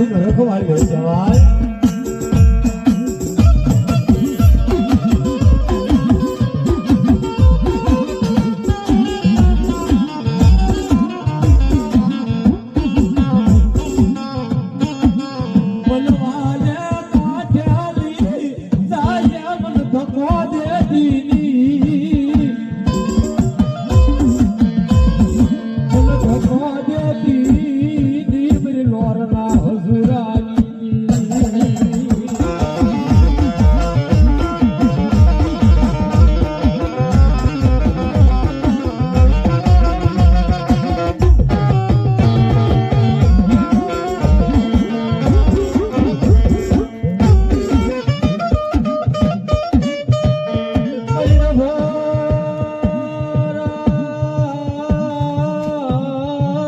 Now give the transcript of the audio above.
સુધી રખવાડી જવાય